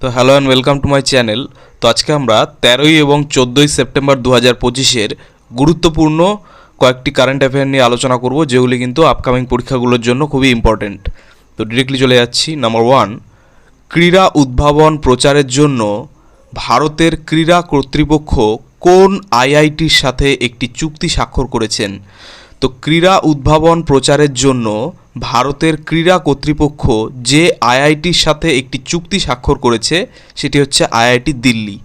তো hello and welcome to my channel তো আজকে আমরা তেরোই এবং চোদ্দোই সেপ্টেম্বর দু হাজার পঁচিশের গুরুত্বপূর্ণ কয়েকটি কারেন্ট অ্যাফেয়ার নিয়ে আলোচনা করব, যেগুলি কিন্তু আপকামিং পরীক্ষাগুলোর জন্য খুবই ইম্পর্ট্যান্ট তো ডিরেক্টলি চলে যাচ্ছি। নাম্বার ওয়ান ক্রীড়া উদ্ভাবন প্রচারের জন্য ভারতের ক্রীড়া কর্তৃপক্ষ কোন আইআইটির সাথে একটি চুক্তি স্বাক্ষর করেছেন? তো ক্রীড়া উদ্ভাবন প্রচারের জন্য ভারতের ক্রীড়া কর্তৃপক্ষ যে আইআইটির সাথে একটি চুক্তি স্বাক্ষর করেছে, সেটি হচ্ছে IIT Delhi.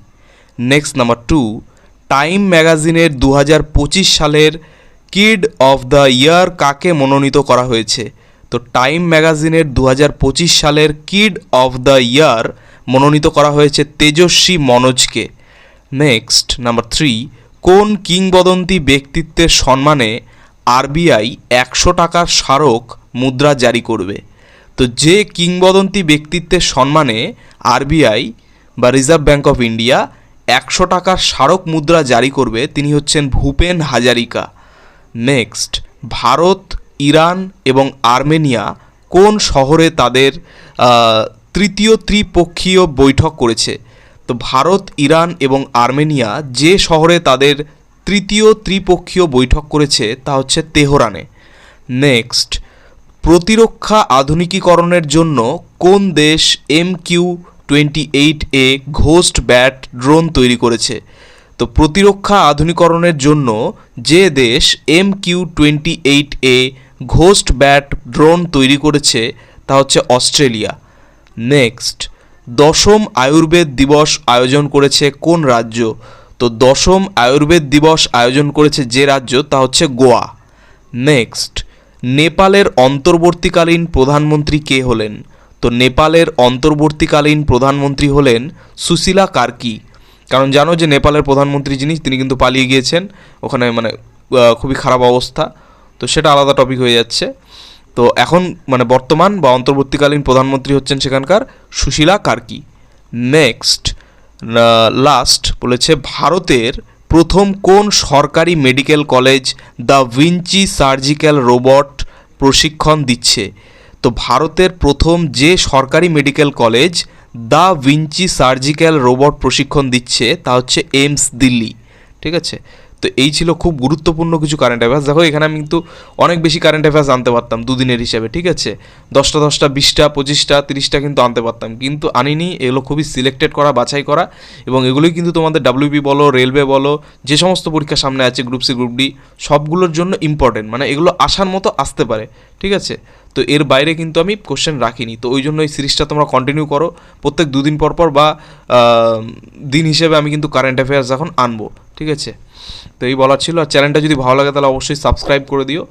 Next number two Time ম্যাগাজিনের দু হাজার পঁচিশ সালের কিড অফ দ্য ইয়ার কাকে মনোনীত করা হয়েছে? তো টাইম ম্যাগাজিনের দু হাজার পঁচিশ সালের কিড অফ দ্য ইয়ার মনোনীত করা হয়েছে তেজস্বী মনোজকে। নেক্সট নাম্বার থ্রি কোন কিংবদন্তি ব্যক্তিত্বের সম্মানে আরবিআই একশো টাকার স্মারক মুদ্রা জারি করবে। তো যে কিংবদন্তি ব্যক্তিত্বের সম্মানে আরবিআই বা রিজার্ভ ব্যাঙ্ক অফ ইন্ডিয়া একশো টাকার স্মারক মুদ্রা জারি করবে, তিনি হচ্ছেন ভূপেন হাজারিকা। নেক্সট, ভারত, ইরান এবং আর্মেনিয়া কোন শহরে তাদের তৃতীয় ত্রিপক্ষীয় বৈঠক করেছে? তো ভারত, ইরান এবং আর্মেনিয়া যে শহরে তাদের তৃতীয় ত্রিপক্ষীয় বৈঠক করেছে তা হচ্ছে তেহরানে। নেক্সট, প্রতিরক্ষা আধুনিকীকরণের জন্য কোন দেশ M Q twenty eight A ghost bat drone তৈরি করেছে? তো প্রতিরক্ষা আধুনিকরণের জন্য যে দেশ M Q twenty eight A ghost bat drone তৈরি করেছে তা হচ্ছে অস্ট্রেলিয়া। নেক্সট, দশম আয়ুর্বেদ দিবস আয়োজন করেছে কোন রাজ্য? তো দশম আয়ুর্বেদ দিবস আয়োজন করেছে যে রাজ্য, তা হচ্ছে গোয়া। নেক্সট, নেপালের অন্তর্বর্তীকালীন প্রধানমন্ত্রী কে হলেন? তো নেপালের অন্তর্বর্তীকালীন প্রধানমন্ত্রী হলেন সুশীলা কার্কি। কারণ জানো যে নেপালের প্রধানমন্ত্রী যিনি, তিনি কিন্তু পালিয়ে গিয়েছেন। ওখানে মানে খুবই খারাপ অবস্থা। তো সেটা আলাদা টপিক হয়ে যাচ্ছে। তো এখন মানে বর্তমান বা অন্তর্বর্তীকালীন প্রধানমন্ত্রী হচ্ছেন সেখানকার সুশীলা কার্কি। নেক্সট লাস্ট বলেছে, ভারতের প্রথম কোন সরকারি medical college da Vinci surgical robot প্রশিক্ষণ দিচ্ছে? তো ভারতের প্রথম যে সরকারি medical college da Vinci surgical robot প্রশিক্ষণ দিচ্ছে, তা হচ্ছে এইমস দিল্লি, ঠিক আছে? তো এই ছিল খুব গুরুত্বপূর্ণ কিছু কারেন্ট অ্যাফেয়ার্স দেখো, এখানে আমি কিন্তু অনেক বেশি কারেন্ট অ্যাফেয়ার্স আনতে পারতাম দুদিনের হিসাবে, ঠিক আছে? দশটা দশটা, বিশটা, পঁচিশটা, তিরিশটা কিন্তু আনতে পারতাম। কিন্তু আনিনি, এগুলো খুবই সিলেক্টেড করা, বাছাই করা, এবং এগুলোই কিন্তু তোমাদের ডাব্লিউবি বলো রেলওয়ে বলো, যে সমস্ত পরীক্ষা সামনে আছে গ্রুপ সি গ্রুপ ডি সবগুলোর জন্য ইম্পর্টেন্ট মানে এগুলো আসার মতো আসতে পারে, ঠিক আছে? তো এর বাইরে কিন্তু আমি কোশ্চেন রাখিনি। তো ওই জন্য এই সিরিজটা তোমরা কন্টিনিউ করো। প্রত্যেক দুদিন পর পর বা দিন হিসেবে আমি কিন্তু কারেন্ট অ্যাফেয়ার্স এখন আনব। ঠিক আছে? তো এই বলার ছিল। আর চ্যানেলটা যদি ভালো লাগে তাহলে অবশ্যই সাবস্ক্রাইব করে দিও।